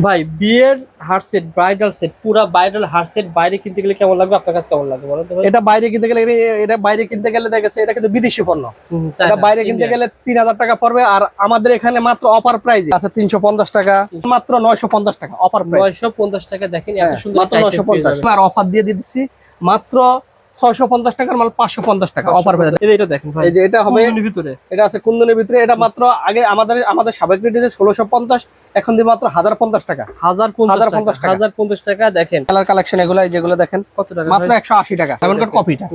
ভাই বিয়ের হার সেট ব্রাইডাল সেট পুরা ব্রাইডাল হার সেট বাইরে কিনতে গেলে কেমন লাগবে? আপনার কাছে কেমন লাগবে বলেন তো এটা বাইরে কিনতে গেলে এটা- বাইরে কিনতে গেলে দেখা যাচ্ছে এটা কিন্তু বিদেশি পণ্য। এটা বাইরে কিনতে গেলে তিন হাজার টাকা পড়বে আর আমাদের এখানে মাত্র অফার প্রাইস আছে তিনশো পঞ্চাশ টাকা মাত্র নয়শো পঞ্চাশ টাকা অফার প্রাইস নয়শো পঞ্চাশ টাকা দেখেন এত সুন্দর মাত্র একটা নয়শো item পেয়ে পঞ্চাশ। যাবেন। আর অফার দিয়ে দিয়ে দিচ্ছি মাত্র ছয়শো পঞ্চাশ টাকার মাল পাঁচশো পঞ্চাশ টাকা অফার এই যে এটা দেখেন ভাই। এই যে এটা হবে কুন্দনের ভিতরে। এটা আছে কুন্দনের ভিতরে। এটা মাত্র আগে আমাদের আমাদের সাবেক রেট ষোলোশো পঞ্চাশ এখন দিয়ে মাত্র হাজার পঞ্চাশ টাকা। হাজার পঞ্চাশ হাজার টাকা। পঞ্চাশ টাকা। দেখেন। কালার কালেকশন এগুলো এই যেগুলো দেখেন কত টাকা মাত্র ভাই? একশো আশি টাকা। এমন করে কপিটা।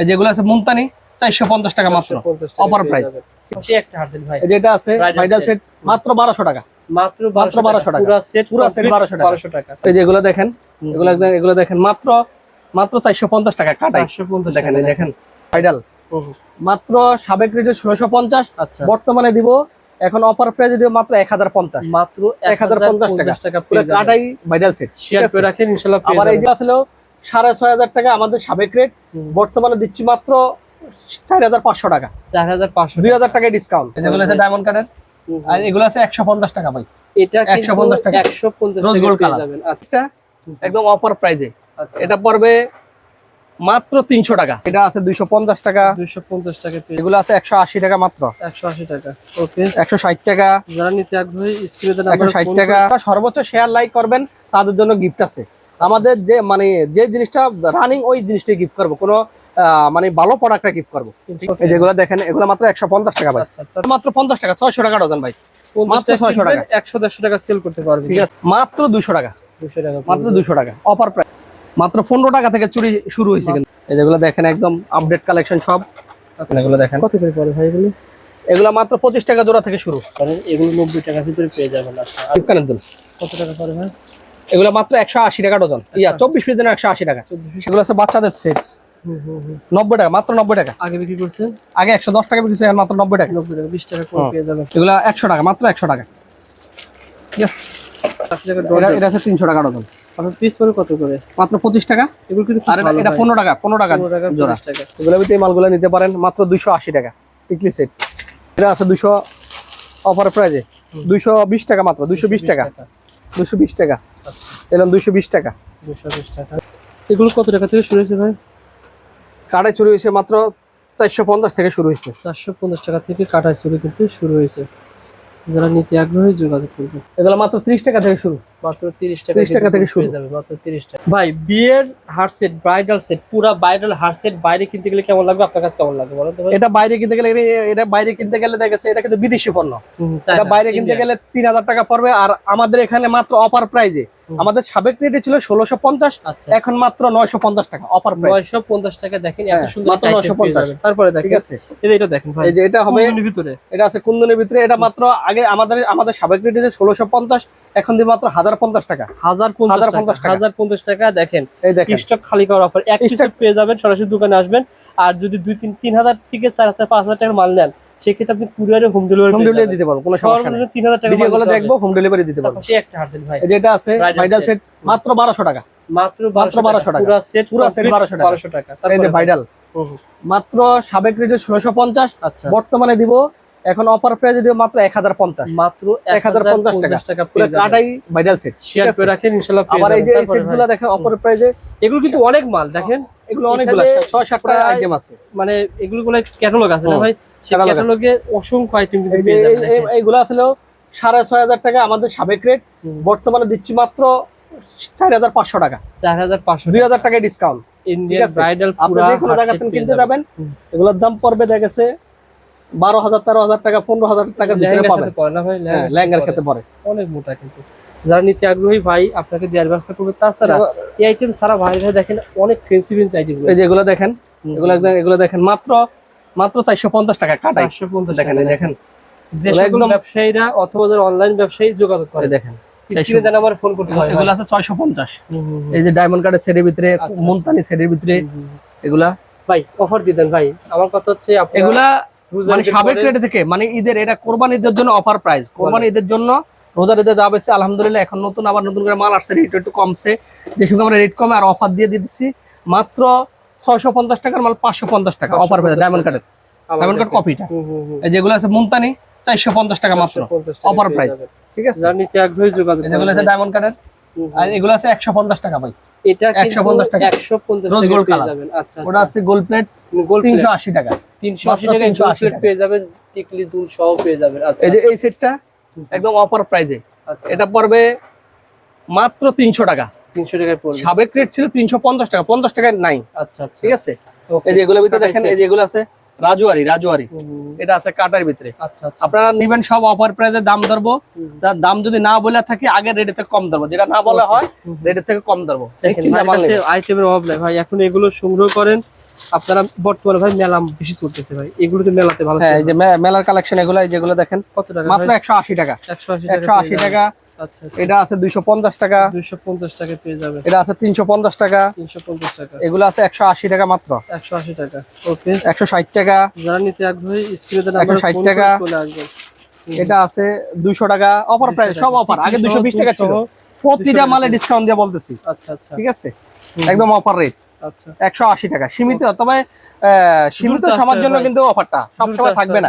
এই যেগুলো আছে মুলতানি চারশো পঞ্চাশ টাকা মাত্র। 450 টাকা price। যাবেন। এই একটা ভাই। এই যেটা আছে Bridal ভাইডাল সেট মাত্র বারোশো টাকা। মাত্র মাত্র 1200 টাকা। পুরো সেট পুরা set 1200 টাকা। এই যেগুলো দেখেন এগুলো দেখেন মাত্র মাত্র চারশো পঞ্চাশ টাকা চারশো পঞ্চাশ দেখেন দেখেন হুম। মাত্র সাবেক রেটে ষোলোশো পঞ্চাশ। আচ্ছা। বর্তমানে দিব এখন অফার প্রাইজে দিব মাত্র এক হাজার পঞ্চাশ। মাত্র এক হাজার পঞ্চাশ টাকা। কাটাই ভাইডাল সেট শেয়ার করে রাখেন ইনশাল্লাহ আবার এই যে আসলেও সাড়ে ছয় হাজার টাকা আমাদের সাবেক রেট বর্তমানে দিচ্ছি মাত্র চার হাজার পাঁচশো টাকা। চার হাজার পাঁচশো দুই হাজার টাকায় ডিসকাউন্ট যেগুলো আছে ডায়মন্ড কার্ডের আর এগুলো আছে একশো পঞ্চাশ টাকা ভাই। এটা 150 টাকা। একশো পঞ্চাশ টাকা gold পেয়ে যাবেন। আচ্ছা একদম অফার প্রাইজে এটা পড়বে মাত্র তিনশো টাকা। এটা আছে দুইশো পঞ্চাশ টাকা। দুশো পঞ্চাশ টাকা এগুলো আছে একশো আশি টাকা মাত্র। একশো আশি টাকা। ওকে একশো ষাট টাকা। যারা নিতে আগ্রহী স্ক্রিনে একশো ষাট টাকা। সর্বোচ্চ শেয়ার লাইক করবেন তাদের জন্য গিফট আছে। আমাদের যে মানে যে জিনিসটা রানিং ওই জিনিসটাই গিফট করব। কোনো মানে ভালো প্রোডাক্টটা গিফট করব। যেগুলো দেখেন এগুলো মাত্র একশো পঞ্চাশ টাকা ভাই। আচ্ছা মাত্র পঞ্চাশ টাকা ছয়শো টাকা ডজন ভাই। মাত্র ছয়শো টাকা। একশো দেড়শো টাকা সেল করতে পারবে ঠিক আছে। মাত্র দুশো টাকা। দুশো টাকা। মাত্র দুশো টাকা। অফার প্রাইস মাত্র পনেরো টাকা থেকে চুরি শুরু হয়েছে কিন্তু। এই যেগুলো দেখেন একদম আপডেট কালেকশন সব। এগুলো দেখেন। কত করে পড়ে ভাই এগুলো? এগুলো মাত্র পঁচিশ টাকা জোড়া থেকে শুরু। কারণ এগুলো নব্বই টাকার ভিতরে পেয়ে যাবেন আচ্ছা ফ্লিপকার্টের দুল। কত টাকা পড়ে ভাই? এগুলো মাত্র একশো আশি টাকা ডজন। ইয়া চব্বিশ পিস জন্য একশো আশি টাকা। এগুলো আছে বাচ্চাদের সেট হুম হুম হুম। নব্বই টাকা মাত্র নব্বই টাকা। আগে বিক্রি করছেন আগে একশো দশ টাকা বিক্রি মাত্র নব্বই টাকা। নব্বই টাকা বিশ টাকা করে পেয়ে যাবেন। এগুলো একশো টাকা মাত্র একশো টাকা। ইয়েস টাকা এটা আছে তিনশো টাকা ডজন। আপনার পিস পরে কত করে? মাত্র পঁচিশ টাকা? এগুলো কিন্তু আর এটা- এটা পনেরো টাকা পনেরো টাকা এই মালগুলো নিতে পারেন মাত্র দুইশো আশি টাকা টিকলি সেট এটা আছে অফার প্রাইজে টাকা মাত্র দুইশো বিশ টাকা। দুশো বিশ টাকা। আচ্ছা। এলাম টাকা। দুশো বিশ টাকা। এগুলো কত টাকা থেকে শুরু হয়েছে ভাই? কাটাই শুরু হয়েছে মাত্র চারশো পঞ্চাশ থেকে শুরু হয়েছে। চারশো পঞ্চাশ টাকা থেকে কাটায় চুরি কিন্তু শুরু হয়েছে। যারা নিতে আগ্রহী যোগাযোগ করবে। এগুলো মাত্র ত্রিশ টাকা থেকে শুরু। মাত্র তিরিশ টাকা 30 টাকা থেকে শুরু। যাবে মাত্র তিরিশ টাকা। ভাই বিয়ের হার সেট ব্রাইডাল সেট পুরা ব্রাইডাল হার সেট বাইরে কিনতে গেলে কেমন লাগবে? আপনার কাছে কেমন লাগবে বলেন তো ভাই? এটা বাইরে কিনতে গেলে এটা- বাইরে কিনতে গেলে দেখা যাচ্ছে এটা কিন্তু বিদেশি পণ্য। এটা বাইরে কিনতে গেলে তিন হাজার টাকা পড়বে আর আমাদের এখানে মাত্র অফার প্রাইজে আমাদের সাবেক রেটে ছিল ষোলোশো পঞ্চাশ আচ্ছা। এখন মাত্র নয়শো পঞ্চাশ টাকা অফার প্রাইস নয়শো পঞ্চাশ টাকা দেখেন এত হ্যাঁ, সুন্দর মাত্র একটা item 950 পেয়ে যাবেন। তারপরে ঠিক দেখেন আছে। এই যে এটা দেখেন ভাই এই যে এটা হবে ভিতরে। এটা আছে কুন্দনের ভিতরে এটা মাত্র আগে আমাদের আমাদের সাবেক রেটে ষোলোশো পঞ্চাশ এখন দিয়ে মাত্র হাজার পঞ্চাশ টাকা। হাজার হাজার পঞ্চাশ টাকা। হাজার পঞ্চাশ টাকা দেখেন স্টক খালি করার অফার এক Stock- পেয়ে যাবেন সরাসরি দোকানে আসবেন। আর যদি দুই তিন তিন হাজার থেকে চার হাজার পাঁচ হাজার টাকার মাল নেন সেক্ষেত্রে আপনি কুরিয়ারে হোম ডেলিভারি হোম ডেলিভারি দিতে পারব কোনো সমস্যা নেই। সর্বনিম্ন তিন হাজার টাকা ভিডিও গুলো দেখব হোম ডেলিভারি দিতে পারব। সে একটা হারসেল ভাই। এটা আছে ভাইডাল সেট মাত্র টাকা। মাত্র মাত্র 1200 টাকা। পুরো সেট পুরা set 1200 টাকা। বারোশো টাকা। এই তারপরে ভাইডাল হুম, হুম। মাত্র সাবেক রেটে আচ্ছা। বর্তমানে দিব এখন অফার প্রাইজে দিব মাত্র এক হাজার পঞ্চাশ। মাত্র এক হাজার পঞ্চাশ টাকা পুরো কাটাই ভাইডাল সেট শেয়ার করে রাখেন ইনশাল্লাহ আবার এই যে এই তারপরে সেটগুলো দেখেন অফার প্রাইজে এগুলো কিন্তু অনেক মাল দেখেন। এগুলো অনেকগুলো এখানে ছয় সাতটা প্রায়- আইটেম আছে। মানে এগুলো গুলো ক্যাটালগ আছে না ভাই? সেই ক্যাটালগে অসংখ্য আইটেম কিন্তু পেয়ে যাবেন এই- এইগুলো ছয় হাজার টাকা আমাদের সাবেক রেট বর্তমানে দিচ্ছি মাত্র চার হাজার পাঁচশো টাকা। চার হাজার পাঁচশো দুই হাজার টাকায় ডিসকাউন্ট ইন্ডিয়ান। ব্রাইডাল আপনি পুরা কোনো জায়গা থেকে কিনতে যাবেন। এগুলোর দাম পড়বে দেখা গেছে বারো হাজার তেরো হাজার টাকা পনেরো হাজার টাকার লেহেঙ্গার সাথে পরে হ্যাঁ পরে। অনেক মোটা কিন্তু। যারা নিতে আগ্রহী ভাই আপনাকে দেওয়ার ব্যবস্থা করবে। তাছাড়া এই আইটেম সারা ভাই দেখেন অনেক ফেন্সি ফেন্সি আইটেম এই দেখেন এগুলো একদম এগুলো দেখেন মাত্র মাত্র চারশো পঞ্চাশ টাকা কাটাই। চারশো পঞ্চাশ দেখেন দেখেন। যে সকল ব্যবসায়ীরা অথবা যারা অনলাইন ব্যবসায়ী যোগাযোগ করে। দেখেন আমার ফোন করতে হয় এগুলো আছে ছয়শো পঞ্চাশ। হুম, হুম, হুম। এই যে ডায়মন্ড কার্ডের সেটের ভিতরে আচ্ছা, মুলতানি সেটের ভিতরে। এগুলা ভাই অফার দিতেন ভাই। আমার কথা হচ্ছে এগুলা মানে সাবেক রেট থেকে মানে ঈদের এটা কোরবানি ঈদের জন্য অফার প্রাইস কোরবানি। ঈদের জন্য রোজার ঈদের যা বেছে আলহামদুলিল্লাহ এখন নতুন আবার নতুন করে মাল আসছে রেট একটু কমছে। যে সঙ্গে আমরা রেট কমে আর অফার দিয়ে দিচ্ছি মাত্র ছয়শো পঞ্চাশ টাকার মাল পাঁচশো পঞ্চাশ টাকা অফার পেয়ে ডায়মন্ড কার্ডের ডায়মন্ড কার্ড কপিটা যেগুলো আছে মুলতানি চারশো পঞ্চাশ টাকা মাত্র অফার প্রাইস ঠিক আছে? আছে ডায়মন্ড কার্ডের আর এগুলো আছে একশো পঞ্চাশ টাকা ভাই। এটা 150 টাকা। 150 Rose টাকা gold পেয়ে color। যাবেন। আচ্ছা ওটা আছে গোল্ড প্লেট গোল্ড তিনশো আশি টাকা। 380 মাত্র টাকা 380 গোল্ড পেয়ে যাবেন টিকলি দুল সহ পেয়ে যাবেন। আচ্ছা। এই যে এই সেটটা একদম অফার প্রাইজে। আচ্ছা। এটা পড়বে মাত্র তিনশো টাকা। 300 টাকায় পড়বে। সাবেক রেট ছিল তিনশো পঞ্চাশ টাকা পঞ্চাশ টাকায় নাই। আচ্ছা আচ্ছা। ঠিক আছে. এই যে এগুলোর ভিতরে দেখেন। এই যেগুলো আছে রাজুয়ারি রাজুয়ারি। এটা আছে কাটার ভিতরে। আচ্ছা আচ্ছা। আপনারা নিবেন সব অফার প্রাইজে দাম ধরবো। তার দাম যদি না বলে থাকি আগে রেটের থেকে কম ধরবো। যেটা না বলা হয় রেটের থেকে কম ধরবো। আইটেমের অভাব নাই। ভাই এখন এগুলো সংগ্রহ করেন আপনারা বর্তমানে ভাই মেলা বেশি চলতেছে ভাই। এগুলো তো মেলাতে ভালো হ্যাঁ এই যে মেলার কালেকশন এগুলো যেগুলো দেখেন। কত টাকা মাত্র একশো আশি টাকা। একশো আশি টাকা এটা আছে দুইশো পঞ্চাশ টাকা। 250 টাকা পেয়ে যাবেন। এটা আছে তিনশো পঞ্চাশ টাকা। 350 টাকা। এগুলো আছে একশো আশি টাকা মাত্র। 180 টাকা। ওকে। একশো ষাট টাকা। যারা নিতে আগ্রহী স্ক্রিনে আমরা 160 টাকা। চলে আসবেন। এটা আছে দুইশো টাকা। অফার 200 প্রাইস সব অফার। আগে বিশ টাকা ছিল। প্রতিটা 200 মালে ডিসকাউন্ট দিয়ে বলতেছি। আচ্ছা আচ্ছা। ঠিক আছে? একদম অফার রেট আচ্ছা। একশো আশি টাকা। সীমিত তবে সীমিত সময়ের জন্য কিন্তু অফারটা। সবসময় থাকবে না।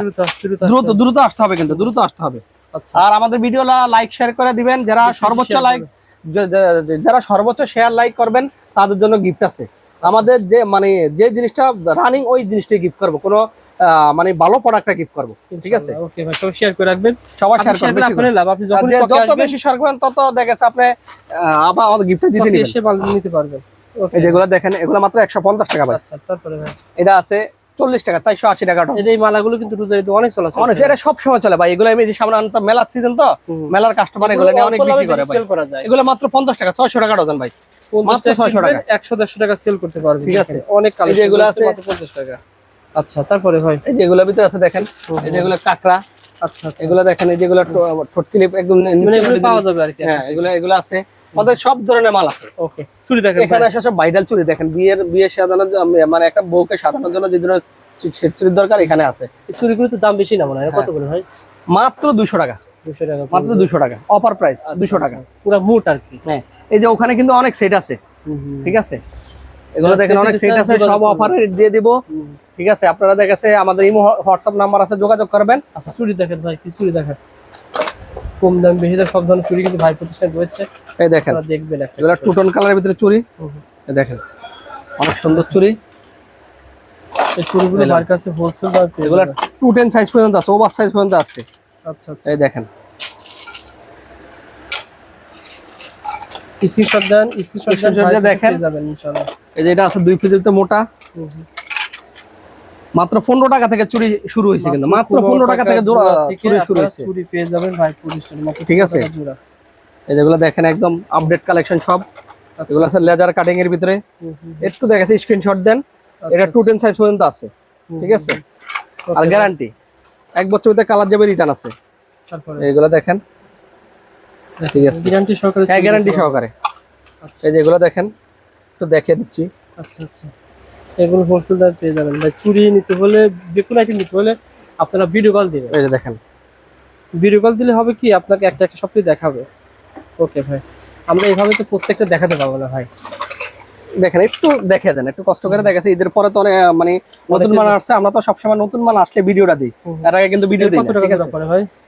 দ্রুত দ্রুত আসতে হবে। কিন্তু দ্রুত আসতে হবে। আচ্ছা আর আমাদের ভিডিও লাইক শেয়ার করে দিবেন। যারা সর্বোচ্চ লাইক যারা সর্বোচ্চ শেয়ার লাইক করবেন তাদের জন্য গিফট আছে। আমাদের যে মানে যে জিনিসটা রানিং ওই জিনিসটাই গিফট করব। কোনো মানে ভালো প্রোডাক্টটা গিফট করব। ঠিক আছে? ওকে ভাই সব শেয়ার করে রাখবেন। সবাই শেয়ার করবেন লাভ আপনি যখন যত বেশি শেয়ার করবেন তত দেখেছে আপনি আবার আমাদের গিফটটা দিতে নিতে পারবেন। এই যেগুলো দেখেন এগুলো মাত্র একশো পঞ্চাশ টাকা ভাই। আচ্ছা তারপরে ভাই। এটা আছে চল্লিশ টাকা চারশো আশি টাকা এই মালাগুলো কিন্তু রোজারিতে অনেক চলাচল অনেক এটা সব সময় চলে ভাই। এগুলো আমি যে সামনে আনতাম মেলার সিজন তো মেলার কাস্টমার এগুলো নিয়ে অনেক বিক্রি করে ভাই। এগুলো মাত্র পঞ্চাশ টাকা ছয়শো টাকা ডজন ভাই। মাত্র 600 টাকা। একশো দেড়শো টাকা সেল করতে পারবেন ঠিক আছে। অনেক এই যে এগুলো আছে- মাত্র পঞ্চাশ টাকা। আচ্ছা তারপরে ভাই? এই যেগুলো ভিতরে আছে দেখেন। এই যেগুলো কাকড়া। আচ্ছা আচ্ছা। এগুলো দেখেন এই যেগুলো ঠোঁট ক্লিপ একদম পাওয়া যাবে আর কি। হ্যাঁ এগুলো এগুলো আছে। আমাদের সব ধরনের মাল আছে। ওকে চুরি দেখেন এখানে এসে সব চুরি দেখেন। বিয়ের বিয়ে সাজানোর জন্য মানে একটা বউকে সাজানোর জন্য যে ধরনের চুরির দরকার এখানে আছে। চুরিগুলো তো দাম বেশি না মনে হয় হ্যাঁ। কত করে ভাই? মাত্র দুশো টাকা। মাত্র দুশো টাকা। অফার প্রাইস দুশো টাকা। পুরো মুট আর কি। হ্যাঁ। এই যে ওখানে কিন্তু অনেক সেট আছে। ঠিক আছে? এগুলো দেখেন অনেক সেট আছে সব। অফারে দিয়ে দিব। ঠিক আছে? আপনারা দেখেছে আমাদের ইমো হোয়াটসঅ্যাপ নাম্বার আছে যোগাযোগ করবেন। আচ্ছা চুরি দেখেন ভাই কি চুরি দেখেন। কম দাম বেশি দাম সব ধরনের চুরি কিন্তু ভাই প্রতিষ্ঠান রয়েছে এই দেখেন দেখবেন একটা টু টোন কালারের ভিতরে চুরি দেখেন অনেক সুন্দর চুরি এই চুরিগুলো। ভাইয়ের কাছে হোলসেল দাম এগুলো। টু টেন সাইজ পর্যন্ত আছে ওভার সাইজ পর্যন্ত আছে আচ্ছা আচ্ছা এই দেখেন স্ক্রিনশট দেন স্ক্রিনশট দেখেন। যাবেন ইনশাআল্লাহ এই যে এটা আছে দুই পিসের ভিতরে মোটা। মাত্র পনেরো টাকা থেকে চুরি শুরু হয়েছে কিন্তু। মাত্র পনেরো টাকা থেকে চুরি শুরু হয়েছে। চুরি পেয়ে যাবেন ভাই ঠিক আছে। যেগুলো দেখেন একদম আপডেট কালেকশন সব। আচ্ছা, এগুলো আছে লেজার কাটিং এর ভিতরে। একটু দেখেছি স্ক্রিনশট দেন। এটা টু টেন সাইজ পর্যন্ত আছে। ঠিক আছে? আর গ্যারান্টি এক বছর ভিতরে কালার যাবে রিটার্ন আছে। তারপরে? এইগুলো দেখেন। ঠিক আছে। গ্যারান্টি সহকারে হ্যাঁ গ্যারান্টি সহকারে। আচ্ছা। এই যেগুলো দেখেন একটু দেখিয়ে দিচ্ছি। আচ্ছা আচ্ছা। এগুলো হোলসেল দামে পেয়ে যাবেন। ভাই চুরি নিতে হলে যে কোনো আইটেম নিতে হলে আপনারা ভিডিও কল দিবেন। এই যে দেখেন। ভিডিও কল দিলে হবে কি? আপনাকে একটা একটা সবটি দেখাবে। ওকে ভাই। আমরা এইভাবে তো প্রত্যেকটা দেখাতে পারব না ভাই। দেখেন একটু দেখে দেন একটু কষ্ট করে দেখাচ্ছি। ঈদের পরে তো অনেক মানে নতুন মাল আসছে আমরা তো সবসময় নতুন মাল আসলে ভিডিওটা দিই। এর আগে কিন্তু ভিডিও দিই কত টাকা ঠিক আছে?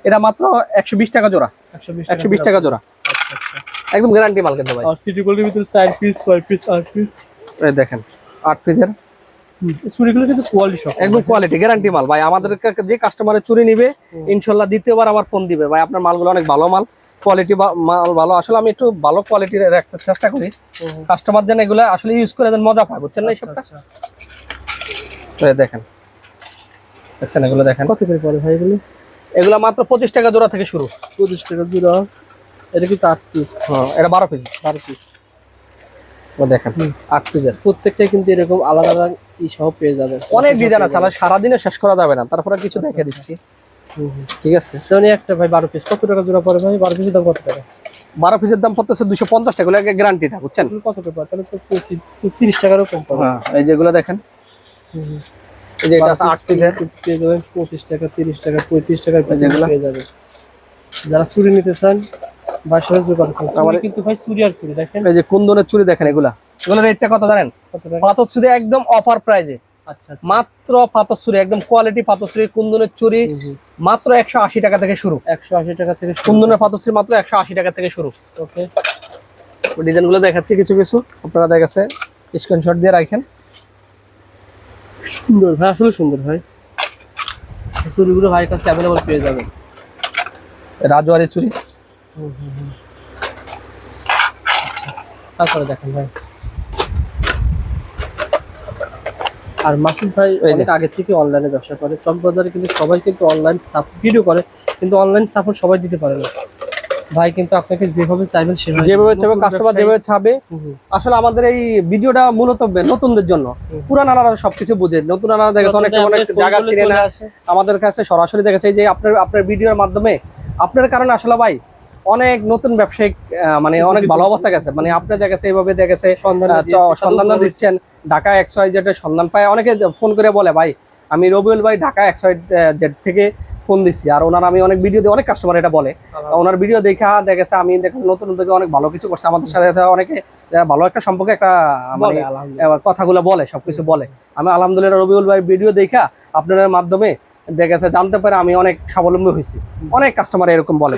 এটা মাত্র একশো বিশ টাকা জোড়া। একশো বিশ টাকা জোড়া। আচ্ছা আচ্ছা। একদম গ্যারান্টি মাল কিন্তু ভাই। আর সিটি গোল্ডের ভিতরে চার পিস ছয় পিস আট পিস দেখেন। আট পিসের চুরিগুলো কিন্তু কোয়ালিটি সব। একদম কোয়ালিটি গ্যারান্টি মাল। ভাই আমাদের যে কাস্টমারের চুরি নিবে ইনশাল্লাহ দ্বিতীয়বার আবার ফোন দিবে। ভাই আপনার মালগুলো অনেক ভালো মাল। কোয়ালিটি মাল ভালো। আসলে আমি একটু ভালো কোয়ালিটির রাখতে চেষ্টা করি। কাস্টমার যেন এগুলো আসলে ইউজ করে যেন মজা পায়। বুঝছেন না আচ্ছা এইসবটা আচ্ছা। এই দেখেন। দেখছেন এগুলো দেখেন? কত করে পড়ে ভাই এগুলো? এগুলো মাত্র পঁচিশ টাকা জোড়া থেকে শুরু। পঁচিশ টাকা জোড়া। এটা কিন্তু আট পিস হ্যাঁ এটা বারো পিস বারো পিস দেখেন। আট পিসের। প্রত্যেকটাই কিন্তু এরকম আলাদা আলাদা ই সহ পেয়ে যাবেন। অনেক ডিজাইন আছে আর সারাদিনে শেষ করা যাবে না। তারপরে কিছু দেখে দিচ্ছি। ঠিক আছে। যেমন একটা ভাই বারো পিস। কত টাকা জোড়া পড়ে ভাই? বারো পিসের দাম কত টাকা? বারো পিসের দাম পড়তেছে দুশো পঞ্চাশ টাকা। এগুলো গ্যারান্টিটা বুঝছেন? কত টাকা? তাহলে তো তিরিশ টাকারও কম পড়ে হ্যাঁ এই যেগুলো দেখেন। এই যে এটা আছে আট পিসের। পেয়ে যাবেন পঁচিশ টাকা তিরিশ টাকা পঁয়ত্রিশ যেগুলো? পেয়ে যাবে যারা চুরি নিতে চান বা সহজ জোগাড় করুন চুরি আমাদের- কিন্তু ভাই চুরি আর চুরি দেখেন? এই যে কুন্দনের চুরি দেখেন এগুলা। এগুলো রেটটা কত জানেন? পাথর শুধু একদম অফার প্রাইজে আচ্ছা আচ্ছা। মাত্র পাথর চুরি একদম কোয়ালিটি পাথর চুরি কুন্দনের চুরি মাত্র একশো আশি টাকা থেকে শুরু। একশো আশি টাকা থেকে কুন্দনের পাথর চুরি মাত্র একশো আশি টাকা থেকে শুরু। ওকে। দেখাচ্ছি কিছু কিছু। আপনারা দেখাচ্ছে স্ক্রিনশট দিয়ে রাখেন। সুন্দর ভাই আসলে সুন্দর ভাই। এই চুড়িগুলো ভাইয়ের কাছে অ্যাভেলেবল পেয়ে যাবেন। রাজওয়ারি চুরি। তারপরে দেখেন ভাই আর মাসুদ ভাই। অনেক আগে থেকে অনলাইনে ব্যবসা করে চকবাজারে কিন্তু সবাই কিন্তু অনলাইন ভিডিও করে কিন্তু অনলাইন সাপোর্ট সবাই দিতে পারে না ভাই কিন্তু আপনাকে যেভাবে চাইবেন সেভাবে যেভাবে চাইবে কাস্টমার যেভাবে চাবে। আসলে আমাদের এই ভিডিওটা মূলত নতুনদের জন্য হুম। পুরানারা সবকিছু বুঝে নতুনারা দেখেছে অনেক অনেক জায়গা চলে না আসে। আমাদের কাছে সরাসরি দেখেছে যে আপনার আপনার ভিডিওর মাধ্যমে আপনার কারণে আসলে ভাই অনেক নতুন ব্যবসায়িক মানে অনেক ভালো অবস্থা গেছে। মানে আপনি দেখেছে এইভাবে দেখেছে সন্ধান দিচ্ছেন। ঢাকা এক্স ওয়াই জেড সন্ধান পায়। অনেকে ফোন করে বলে ভাই আমি রবিউল ভাই ঢাকা এক্স ওয়াই জেড থেকে ফোন দিচ্ছি আর ওনার আমি অনেক ভিডিও দিয়ে অনেক কাস্টমার এটা বলে। ওনার ভিডিও দেখা দেখেছে আমি দেখেন নতুন থেকে অনেক ভালো কিছু করছে। আমাদের সাথে অনেকে ভালো একটা সম্পর্কে একটা মানে কথাগুলো বলে সবকিছু বলে। আমি আলহামদুলিল্লাহ রবিউল ভাই ভিডিও দেখা আপনাদের মাধ্যমে দেখেছে জানতে পারে আমি অনেক স্বাবলম্বী হয়েছি। অনেক কাস্টমার এরকম বলে।